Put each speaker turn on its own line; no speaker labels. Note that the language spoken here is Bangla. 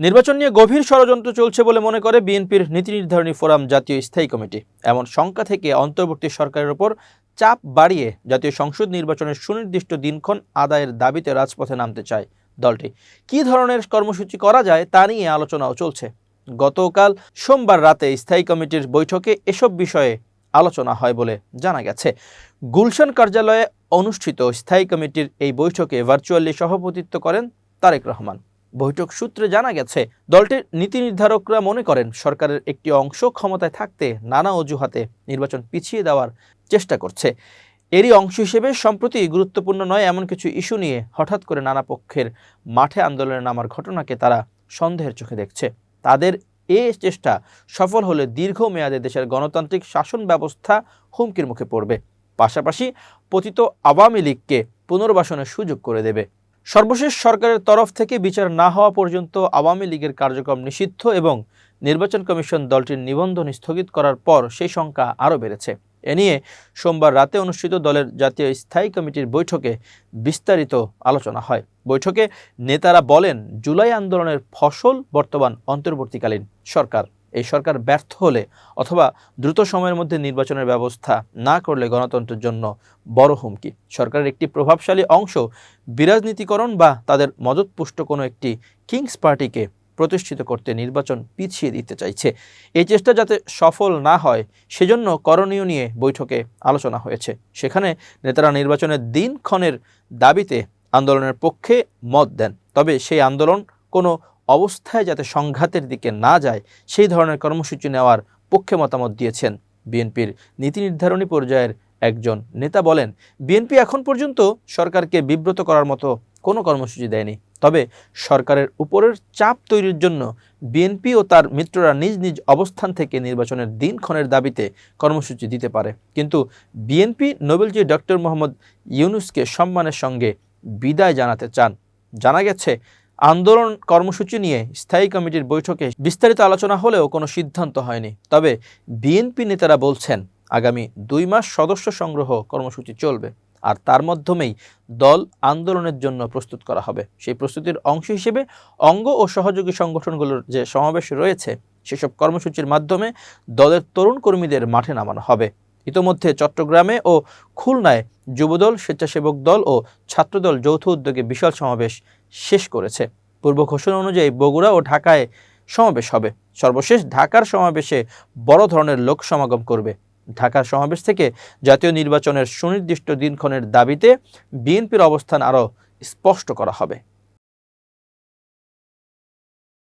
নির্বাচন নিয়ে গভীর ষড়যন্ত্র চলছে বলে মনে করে বিএনপির নীতি নির্ধারণী ফোরাম জাতীয় স্থায়ী কমিটি। এমন শঙ্কা থেকে অন্তর্বর্তী সরকারের ওপর চাপ বাড়িয়ে জাতীয় সংসদ নির্বাচনের সুনির্দিষ্ট দিনক্ষণ আদায়ের দাবিতে রাজপথে নামতে চায় দলটি। কী ধরনের কর্মসূচি করা যায় তা নিয়ে আলোচনাও চলছে। গতকাল সোমবার রাতে স্থায়ী কমিটির বৈঠকে এসব বিষয়ে আলোচনা হয় বলে জানা গেছে। গুলশান কার্যালয়ে অনুষ্ঠিত স্থায়ী কমিটির এই বৈঠকে ভার্চুয়ালি সভাপতিত্ব করেন তারেক রহমান। বৈঠক সূত্রে জানা গেছে, দলটির নীতি নির্ধারকরা মনে করেন সরকারের একটি অংশ ক্ষমতায় থাকতে নানা অজুহাতে নির্বাচন পিছিয়ে দেওয়ার চেষ্টা করছে। এরই অংশ হিসেবে সম্প্রতি গুরুত্বপূর্ণ নয় এমন কিছু ইস্যু নিয়ে হঠাৎ করে নানা পক্ষের মাঠে আন্দোলনে নামার ঘটনাকে তারা সন্দেহের চোখে দেখছে। তাদের এ চেষ্টা সফল হলে দীর্ঘমেয়াদে দেশের গণতান্ত্রিক শাসন ব্যবস্থা হুমকির মুখে পড়বে। পাশাপাশি পতিত আওয়ামী লীগকে পুনর্বাসনের সুযোগ করে দেবে। সর্বশেষ সরকারের তরফ থেকে বিচার না হওয়া পর্যন্ত আওয়ামী লীগের কার্যক্রম নিষিদ্ধ এবং নির্বাচন কমিশন দলটির নিবন্ধন স্থগিত করার পর সেই সংখ্যা আরও বেড়েছে। এ নিয়ে সোমবার রাতে অনুষ্ঠিত দলের জাতীয় স্থায়ী কমিটির বৈঠকে বিস্তারিত আলোচনা হয়। বৈঠকে নেতারা বলেন, জুলাই আন্দোলনের ফসল বর্তমান অন্তর্বর্তীকালীন সরকার। এই সরকার ব্যর্থ হলে অথবা দ্রুত সময়ের মধ্যে নির্বাচনের ব্যবস্থা না করলে গণতন্ত্রের জন্য বড় হুমকি। সরকারের একটি প্রভাবশালী অংশ বিরাজনীতিকরণ বা তাদের মদতপুষ্ট কোনো একটি কিংস পার্টিকে প্রতিষ্ঠিত করতে নির্বাচন পিছিয়ে দিতে চাইছে। এই চেষ্টা যাতে সফল না হয়, সেজন্য করণীয় নিয়ে বৈঠকে আলোচনা হয়েছে। সেখানে নেতারা নির্বাচনের দিনক্ষণের দাবিতে আন্দোলনের পক্ষে মত দেন। তবে সেই আন্দোলন কোনো অবস্থায় যাতে সংঘাতের দিকে না যায়, সেই ধরনের কর্মসূচি নেওয়ার পক্ষে মতামত দিয়েছেন বিএনপির নীতি নির্ধারণী পর্যায়ের একজন নেতা বলেন, বিএনপি এখন পর্যন্ত সরকারকে বিব্রত করার মতো কোনো কর্মসূচি দেয়নি। তবে সরকারের উপরের চাপ তৈরির জন্য বিএনপি ও তার মিত্ররা নিজ নিজ অবস্থান থেকে নির্বাচনের দিনক্ষণের দাবিতে কর্মসূচি দিতে পারে। কিন্তু বিএনপি নোবেলজি ডক্টর মোহাম্মদ ইউনুসকে সম্মানের সঙ্গে বিদায় জানাতে চান। জানা গেছে আন্দোলন কর্মসূচি নিয়ে স্থায়ী কমিটির বৈঠকে বিস্তারিত আলোচনা হলেও কোনো সিদ্ধান্ত হয়নি। তবে বিএনপি নেতারা বলছেন, আগামী দুই মাস সদস্য সংগ্রহ কর্মসূচি চলবে আর তার মাধ্যমেই দল আন্দোলনের জন্য প্রস্তুত করা হবে। সেই প্রস্তুতির অংশ হিসেবে অঙ্গ ও সহযোগী সংগঠনগুলোর যে সমাবেশ রয়েছে, সেসব কর্মসূচির মাধ্যমে দলের তরুণ কর্মীদের মাঠে নামানো হবে। ইতোমধ্যে চট্টগ্রামে ও খুলনায় যুবদল, স্বেচ্ছাসেবক দল ও ছাত্রদল যৌথ উদ্যোগে বিশাল সমাবেশ শেষ করেছে। পূর্ব ঘোষণা অনুযায়ী বগুড়া ও ঢাকায় সমাবেশ হবে। সর্বশেষ ঢাকার সমাবেশে বড় ধরনের লোক সমাগম করবে। ঢাকার সমাবেশ থেকে জাতীয় নির্বাচনের সুনির্দিষ্ট দিনক্ষণের দাবিতে বিএনপির অবস্থান আরও স্পষ্ট করা হবে।